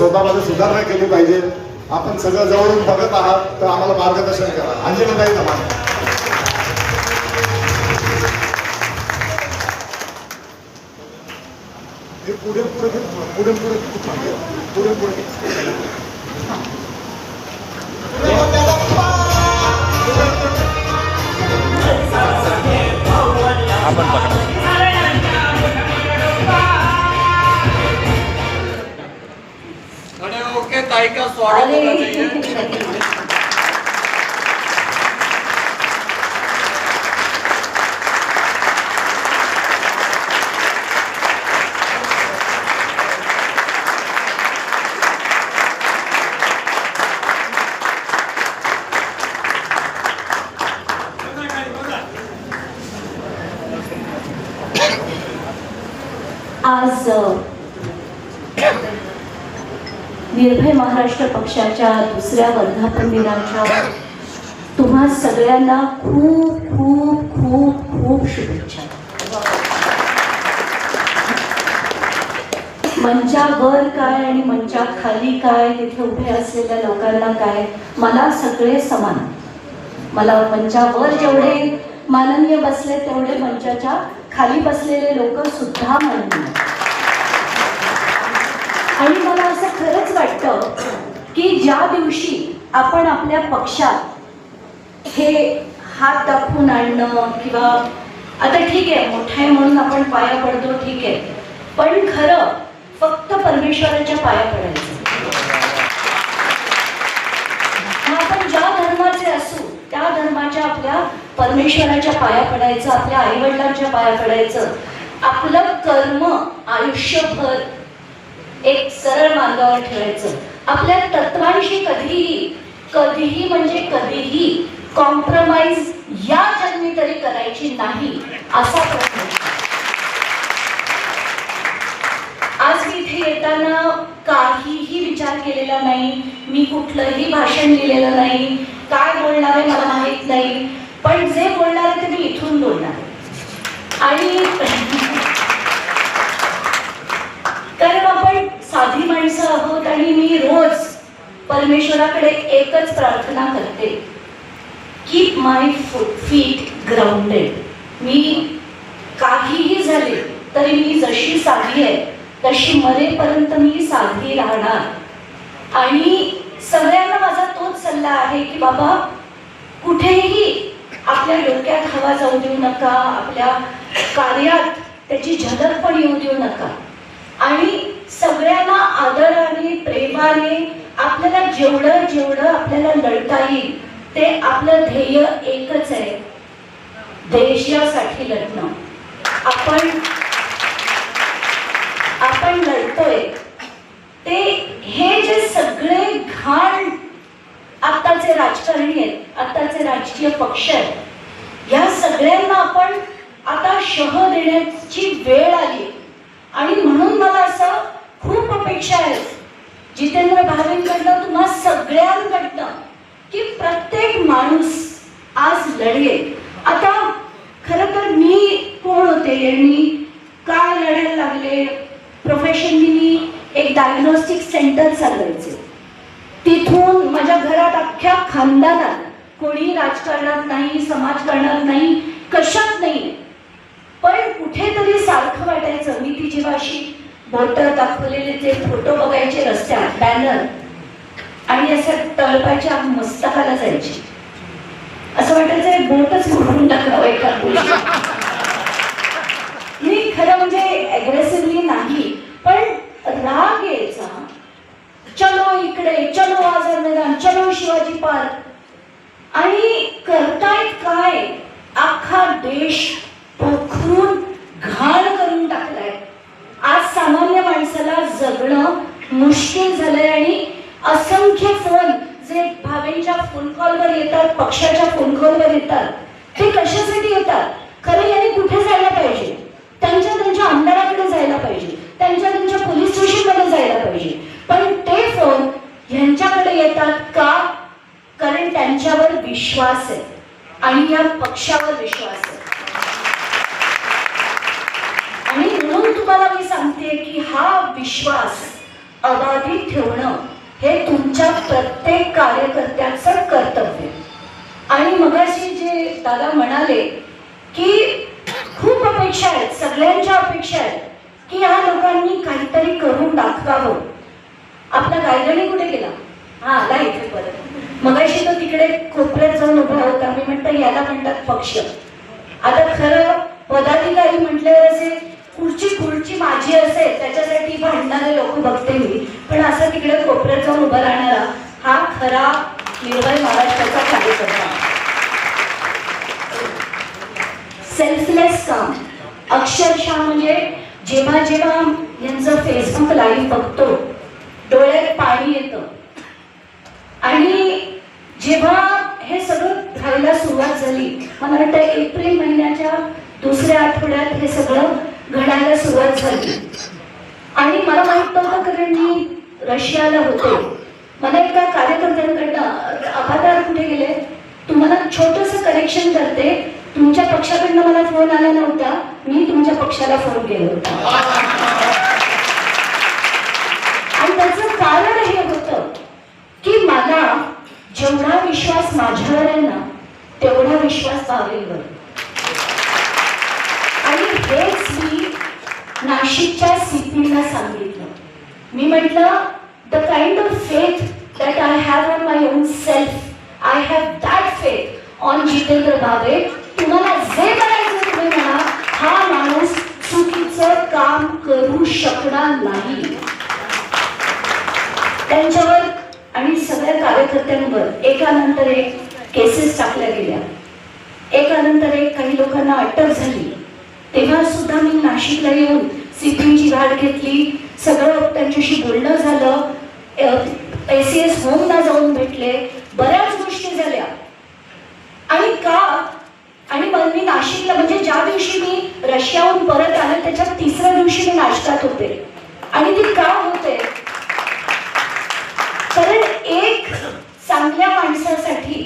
स्वतःमध्ये सुधारणा केली पाहिजे. आपण सगळं जवळून बघत आहात तर आम्हाला मार्गदर्शन करा. अंजली काही जमा हे पुढे पुढे पुढे पुढे पुढे पुढे पुढे. आपण होके ताई का स्वागत होना चाहिए अरे आज अ, निर्भय महाराष्ट्र पक्षाच्या दुसऱ्या वर्धापन दिनाच्या तुम्हा सगळ्यांना खूप खूप खूप खूप शुभेच्छा. मंचावर काय आणि मंचाखाली काय तिथे उभे असलेल्या लोकांना काय मला सगळे समान. मला मंचावर जेवढे माननीय बसले तेवढे मंचाच्या खाली बसलेले लोक सुद्धा माननीय आणि मला असं खरंच वाटतं की ज्या दिवशी आपण आपल्या पक्षात हे हात दाखवून आणणं किंवा आता ठीक आहे मोठा आहे म्हणून आपण पाया पडतो ठीक आहे. पण खरं फक्त परमेश्वराच्या पाया पडायचं. आपण ज्या धर्माचे असू त्या धर्माच्या आपल्या परमेश्वराच्या पाया पडायचं आपल्या आईवडिलांच्या पाया पडायचं. आपलं कर्म आयुष्यभर एक सरळ मार्गावर ठेवायचं. आपल्या तत्वांशी कधीही कधीही म्हणजे कधीही कॉम्प्रोमाइज या जन्मी तरी करायची नाही असा प्रश्न आज मी इथे येताना काहीही विचार केलेला नाही मी कुठलंही भाषण लिहिलेलं नाही काय बोलणार आहे मला माहीत नाही पण जे बोलणार आहे ते मी इथून बोलणार आणि साधी माणसं आहोत आणि मी रोज परमेश्वराकडे एकच प्रार्थना करते. कीप माय फीट ग्राउंडेड मी काहीही झाले तरी मी जशी साधी आहे तशी मरेपर्यंत मी साधी राहणार. आणि सगळ्यांना माझा तोच सल्ला आहे की बाबा कुठेही आपल्या डोक्यात हवा जाऊ देऊ नका आपल्या कार्यात त्याची झलक पण येऊ देऊ नका. आणि सगळ्यांना आदराने प्रेमाने आपल्याला जेवढं जेवढं आपल्याला लढता येईल ते आपलं ध्येय एकच आहे. देशासाठी लढणं. आपण आपण लढतोय. ते हे जे सगळे घाण आत्ताचे राजकारणी आहेत आत्ताचे राजकीय पक्ष आहेत या सगळ्यांना आपण आता शह देण्याची वेळ आली आणि म्हणून मला असं खूप अपेक्षा आहेत. जितेंद्र भावेंकडनं तुम्हा सगळ्यांकडनं की प्रत्येक माणूस आज लढेल. आता खरं तर मी कोण होते मी काय लढायला लागले? प्रोफेशनली मी एक डायग्नोस्टिक सेंटर चालवायचे. तिथून माझ्या घरात अख्ख्या खानदानात कोणी राजकारणात नाही समाजकारणात नाही कशात नाही. पण कुठेतरी सारखं वाटायचं. मी ती जेव्हा अशी बोट दाखवलेले ते फोटो बघायचे रस्त्यात बॅनर आणि असं तळपाच्या मस्तकाला जायची. असं वाटायचं बोटच मोडून टाकावं एका मी खरं म्हणजे अग्रेसिव्हली नाही पण राग यायचा. चलो इकडे चलो आझाद मैदान चलो शिवाजी पार्क. आणि करतायत काय? अख्खा देश पोखरून घाण करून टाकलाय. सामान्य माणसाला जगणं मुश्किल झालंय आणि असंख्य फोन जे भावेंच्या फोन कॉलवर येतात पक्षाच्या फोन कॉलवर येतात ते कशासाठी येतात? खरं यांनी कुठे जायला पाहिजे त्यांच्या त्यांच्या आमदाराकडे जायला पाहिजे त्यांच्या त्यांच्या पोलीस स्टेशनमध्ये जायला पाहिजे पण ते फोन ह्यांच्याकडे येतात का कारण त्यांच्यावर विश्वास आहे आणि या पक्षावर विश्वास आहे आणि म्हणून तुम्हाला मी सांगते की हा विश्वास अबाधित ठेवणं हे तुमच्या प्रत्येक कार्यकर्त्याचं कर्तव्य आहे. आणि मगाशी जे दादा म्हणाले की खूप अपेक्षा आहेत सगळ्यांच्या अपेक्षा आहेत की ह्या लोकांनी काहीतरी करून दाखवावं. आपला गायगणी कुठे गेला? हा आला इथे परत. मगाशी तो तिकडे कोपऱ्यात जाऊन उभा होता. मी म्हणतो याला म्हणतात पक्ष. आता खरं पदाधिकारी म्हटल्यावर असे खुर्ची खुर्ची माझी असेल त्याच्यासाठी भांडणारे लोक बघते मी. पण असं तिकडे कोपऱ्यात जाऊन उभा राहणारा हा खरा निर्भय महाराष्ट्राचा कार्यकर्ता. सेल्फलेस काम. अक्षरशः म्हणजे जेव्हा जेव्हा यांचं फेसबुक लाईव्ह बघतो डोळ्यात पाणी येतं. आणि जेव्हा हे सगळं व्हायला सुरुवात झाली मला वाटतं एप्रिल महिन्याच्या दुसऱ्या आठवड्यात हे सगळं घडायला सुरुवात झाली. आणि मला माहीत नव्हतं कारण मी रशियाला होते. मला एका कार्यकर्त्यांकडनं अपातार कुठे गेले? तुम्हाला छोटस कनेक्शन करते. तुमच्या पक्षाकडनं मला फोन आला नव्हता. मी तुमच्या पक्षाला फोन केला होता. आणि त्याचं कारण हे होतं की मला जेवढा विश्वास माझ्यावर आहे ना तेवढा विश्वास बावेलवर आणि हेच मी नाशिकच्या सीपीला सांगितलं. मी म्हटलं the kind of faith that I have on my own self I have that faith on Jitendra Bhave तुम्हाला जे करायचं तुम्ही म्हणा हा माणूस चुकीचं काम करू शकणार नाही. त्यांच्यावर आणि सगळ्या कार्यकर्त्यांवर एकानंतर एक केसेस टाकल्या गेल्या. एकानंतर एक काही लोकांना अटक झाली. तेव्हा सुद्धा मी नाशिकला येऊन सिद्धींची गाठ घेतली. सगळं त्यांच्याशी बोलणं झालं. एस होमला जाऊन भेटले. बऱ्याच गोष्टी झाल्या. आणि का आणि मग मी नाशिकला म्हणजे ज्या दिवशी मी रशियाहून परत आले त्याच्या तिसऱ्या दिवशी मी नाशकात होते. आणि ती का होते? कारण एक चांगल्या माणसासाठी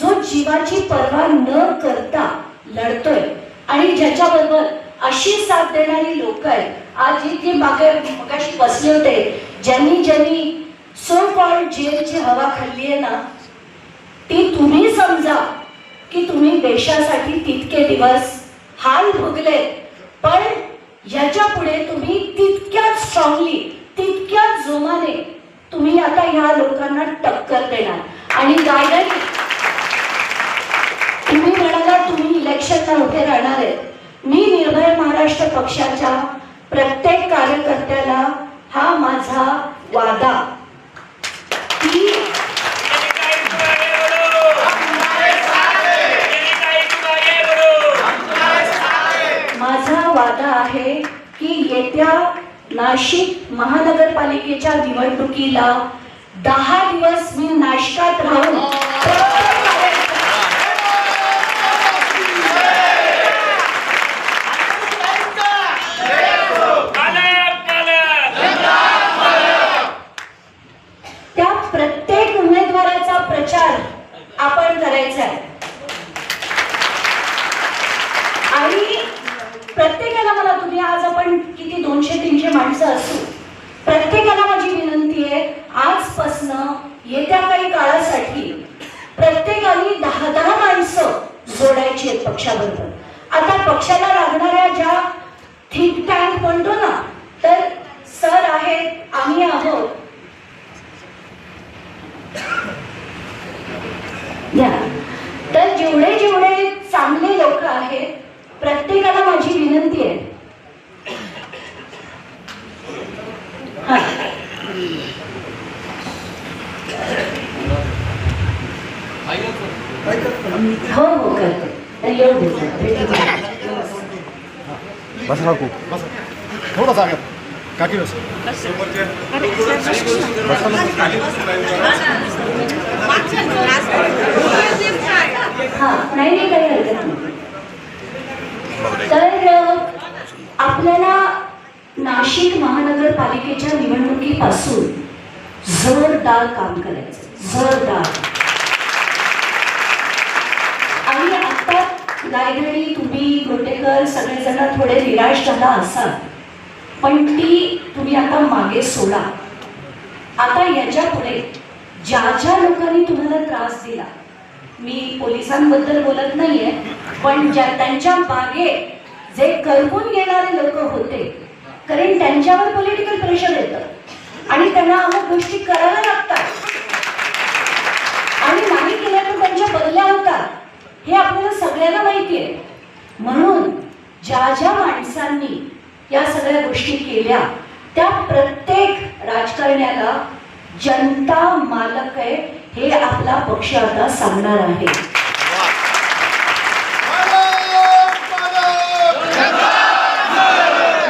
जो जीवाची पर्वा न करता लढतोय आणि ज्याच्याबरोबर अशी साथ देणारी लोक आहेत आज इथे मागे मगाशी बसले होते ज्यांनी ज्यांनी सो कॉल्ड जेलची हवा खाल्ली आहे ना ती तुम्ही समजा की तुम्ही देशासाठी तितके दिवस हाल भोगले पण याच्यापुढे तुम्ही तितक्याच स्ट्रॉंगली तितक्याच जोमाने तुम्ही आता ह्या लोकांना टक्कर देणार. आणि गायडन तुम्ही म्हणाला तुम्ही इलेक्शनला उभे राहणार आहे मी निर्भय महाराष्ट्र पक्षाच्या प्रत्येक कार्यकर्त्याला हा माझा वादा वादा आहे की येत्या नाशिक महानगरपालिकेच्या निवडणुकीला दहा दिवस मी नाशकात राहून प्रत्येक कार्यकर्ता- त्या प्रत्येक उमेदवाराचा प्रचार आपण करायचा आहे आणि प्रत्येकाला मला तुम्ही आज आपण किती माणसं असू प्रत्येकाला माझी विनंती आहे आजपासनं येत्या काही काळासाठी प्रत्येकाने दहा दहा माणसं जोडायची आहेत पक्षाबरोबर. आता पक्षाला लागणाऱ्या ज्या थिंक टँक म्हणतो ना तर सर आहेत आम्ही आहोत. या. तर जेवढे जेवढे चांगले लोक आहेत प्रत्येकाला माझी विनंती आहे हा. हो हो करते येऊ सर. भेटू दे. बस बस थोडं सांगा काकी बस हा नाही नाही काही हरकत नाही तर आपल्याला नाशिक महानगरपालिकेच्या निवडणुकीपासून जोरदार काम करायचं. जोरदार. आणि आता गायधणी तुम्ही गोटेकर सगळेजण थोडे निराश झाला असाल. पण ती तुम्ही आता मागे सोडा. आता याच्यापुढे ज्या ज्या लोकांनी तुम्हाला त्रास दिला मी पोलिसांबद्दल बोलत नाहीये पण ज्या त्यांच्या मागे जे करवून घेणारे लोक होते कारण त्यांच्यावर पॉलिटिकल प्रेशर येतं. आणि त्यांना अमुक गोष्टी कराव्या लागतात. आणि नाही केल्या तर त्यांच्या बदल्या होतात. हे आपल्याला सगळ्यांना माहिती आहे. म्हणून ज्या ज्या माणसांनी या सगळ्या गोष्टी केल्या त्या प्रत्येक राजकारण्याला जनता मालक आहे हे आपला पक्ष आता सांगणार आहे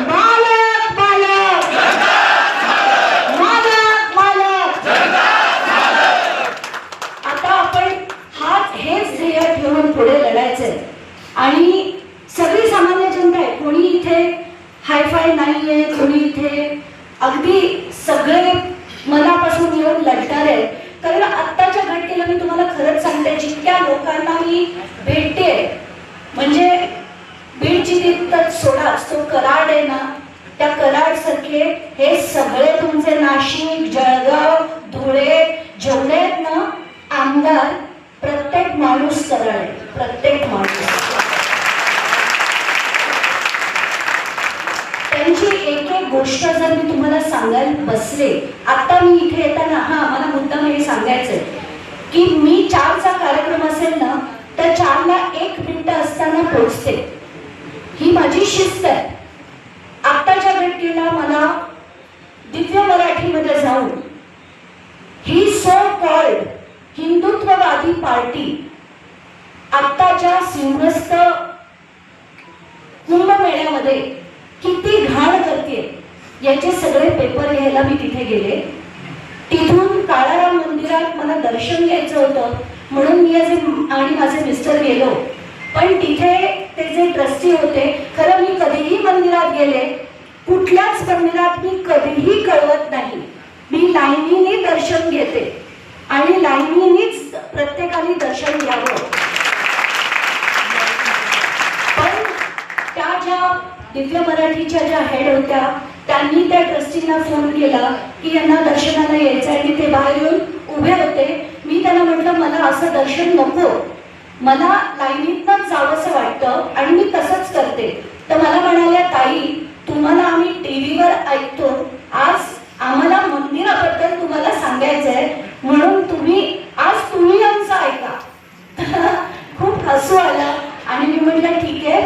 मालक मालक मालक मालक आता आपण हाच हेच ध्येय ठेवून पुढे लढायचंय आणि सगळी सामान्य जनता आहे. कोणी इथे हायफाय नाहीये कोणी इथे अगदी सगळे मनापासून येऊन लढणार आहेत. कारण आत्ताच्या घटनेला मी तुम्हाला खरंच सांगते जितक्या लोकांना मी भेटते म्हणजे बीडची तिथं सोडा तो कराड आहे ना त्या कराड सारखे हे सगळे तुमचे नाशिक जळगाव धुळे जेवढे आहेत ना आमदार प्रत्येक माणूस कराड आहे. प्रत्येक माणूस त्यांची एक एक गोष्ट जर मी तुम्हाला सांगायला बसले आता मी इथे येताना हा मला मुद्दाम हे सांगायचंय की मी चारचा कार्यक्रम असेल ना तर चारला एक मिनिट असताना पोचते. ही माझी शिस्त आहे. आत्ताच्या घटनेला मला दिव्य मराठीमध्ये जाऊन ही सो कॉल्ड हिंदुत्ववादी पार्टी आत्ताच्या सिंहस्थ कुंभमेळ्यामध्ये याचे सगळे पेपर घ्यायला मी तिथे गेले. तिथून काळाराम मंदिरात मला दर्शन घ्यायचं होतं. म्हणून मी असे आणि माझे मिस्टर गेलो. पण तिथे ते जे ट्रस्टी होते खरं मी कधीही मंदिरात गेले. कुठल्याच मंदिरात मी कधीही कळवत नाही. मी लाईनीने दर्शन घेते. आणि लाईनीनेच प्रत्येकाने दर्शन घ्यावं. पण त्या ज्या दिव्य मराठीच्या ज्या हेड होत्या त्यांनी त्या ट्रस्टींना फोन केला की यांना दर्शनाला यायचं आहे आणि ते बाहेर येऊन उभे होते. मी त्यांना म्हटलं मला असं दर्शन नको. मला लाईनीतनंच जावंसं वाटतं आणि मी तसंच करते. तर मला म्हणाल्या ताई तुम्हाला आम्ही टीव्हीवर ऐकतो. आज आम्हाला मंदिराबद्दल तुम्हाला सांगायचं आहे म्हणून तुम्ही आज तुम्ही आमचं ऐका. खूप हसू आलं आणि मी म्हटलं ठीक आहे.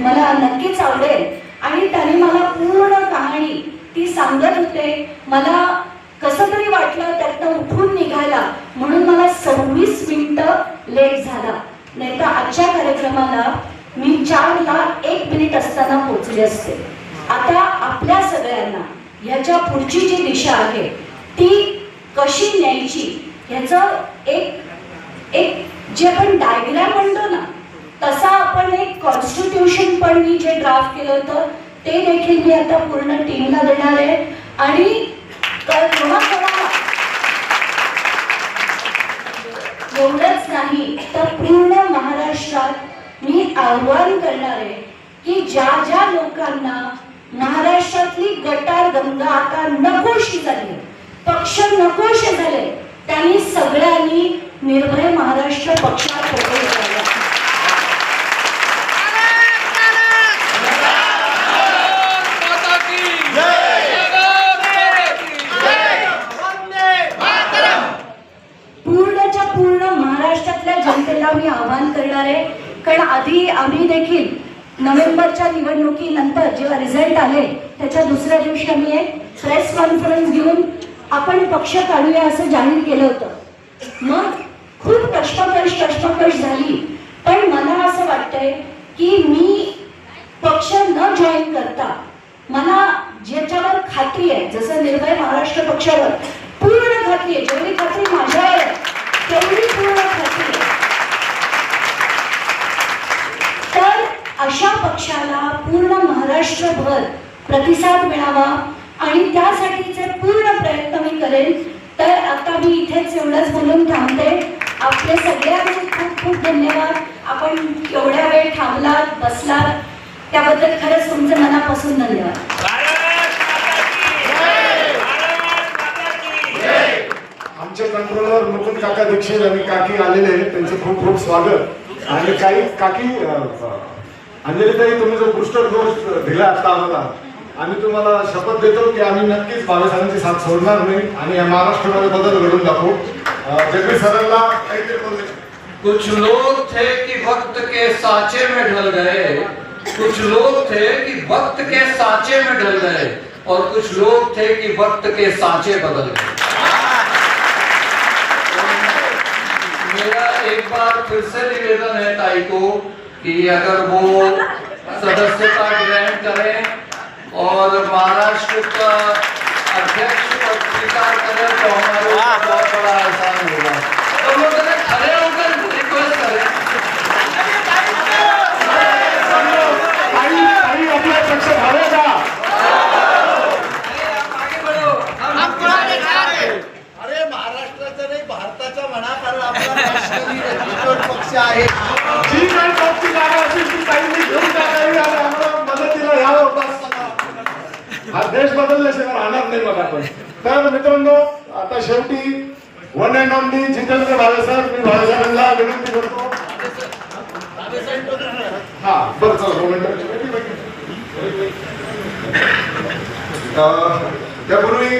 मला नक्कीच आवडेल. आणि त्याने मला पूर्ण कहाणी ती सांगत होते. मला कसं तरी वाटलं त्यातनं उठून निघायला म्हणून मला सव्वीस मिनिटं लेट झाला. नाही तर आजच्या कार्यक्रमाला मी चारला एक मिनिट असताना पोहोचले असते. आता आपल्या सगळ्यांना ह्याच्या पुढची जी दिशा आहे ती कशी न्यायची? ह्याचं एक एक जे आपण डायग्रॅम म्हणतो ना तसा आपण एक कॉन्स्टिट्यूशन पण मी जे ड्राफ्ट केलं होतं ते देखील मी आता पूर्ण टीमला देणार आहे. आणि एवढंच नाही तर पूर्ण महाराष्ट्रात मी आव्हान करणार आहे की ज्या ज्या लोकांना महाराष्ट्रातली गटार गंगा आता नकोशी झाली पक्ष नकोशे झाले त्यांनी सगळ्यांनी निर्भय महाराष्ट्र पक्षात प्रवेश करावा माता की भारत माता की पूर्णच्या पूर्ण महाराष्ट्रातल्या जनतेला मी आवाहन करणार आहे कारण आधी आम्ही देखील नोव्हेंबरच्या निवडणुकीनंतर जेव्हा रिझल्ट आले त्याच्या दुसऱ्या दिवशी आम्ही एक प्रेस कॉन्फरन्स घेऊन आपण पक्ष काढूया असं जाहीर केलं होतं. मग खूप कष्टकश कष्टकश झाली. पण मला असं वाटतंय की मी पक्ष न जॉईन करता मला ज्याच्यावर खात्री आहे जसं निर्भय महाराष्ट्र पक्षावर पूर्ण खात्री आहे जेवढी खात्री माझ्यावर आहे तेवढी पूर्ण खात्री आहे तर अशा पक्षाला पूर्ण महाराष्ट्रभर प्रतिसाद मिळावा आणि त्यासाठीचे पूर्ण प्रयत्न मी करेन तर आता मी इथेच एवढंच बोलून थांबते. आपले सगळ्यांचे खूप खूप धन्यवाद. आपण एवढ्या वेळ थांबलात बसलात. त्याबद्दल खरंच तुमचे मनापासून धन्यवाद. आमचे कंट्रोलर मुकुंद काका दीक्षित आणि काकी आलेले आहेत. त्यांचं खूप खूप स्वागत. आणि काही काकी अंजलीताई तुम्ही जो बुस्टर डोस दिला आता आम्हाला आम्ही तुम्हाला शपथ देतो की आम्ही नक्कीच बाबासाहेबांची साथ सोडणार नाही आणि या महाराष्ट्रामध्ये बदल घडून दाखवू. अं, जगदीश सरांना काहीतरी बोलले कुछ लोग थे कि वक्त के साचे में ढल गए कुछ लोग थे कि वक्त के साचे में ढल गए और कुछ लोग थे कि वक्त के साचे बदल गए। मेरा एक बार फिर से निवेदन है ताई को कि अगर वो सदस्यता ग्रहण करें और महाराष्ट्र का अध्यक्ष पद स्वीकार करें तो हमारे बहुत बड़ा एहसान होगा। तो लोग खड़े होकर रिक्वेस्ट करें। अरे महाराष्ट्राचा नाही भारताचा म्हणा कारण आपला राष्ट्रवादी पक्ष आहे हा देश बदलल्याशिवाय राहणार नाही बघा आपण. तर मित्रांनो आता शेवटी वन अँड ओनली जितेंद्र भावेसर मी भावेसरांना विनंती करतो. हा बरं चला त्यापूर्वी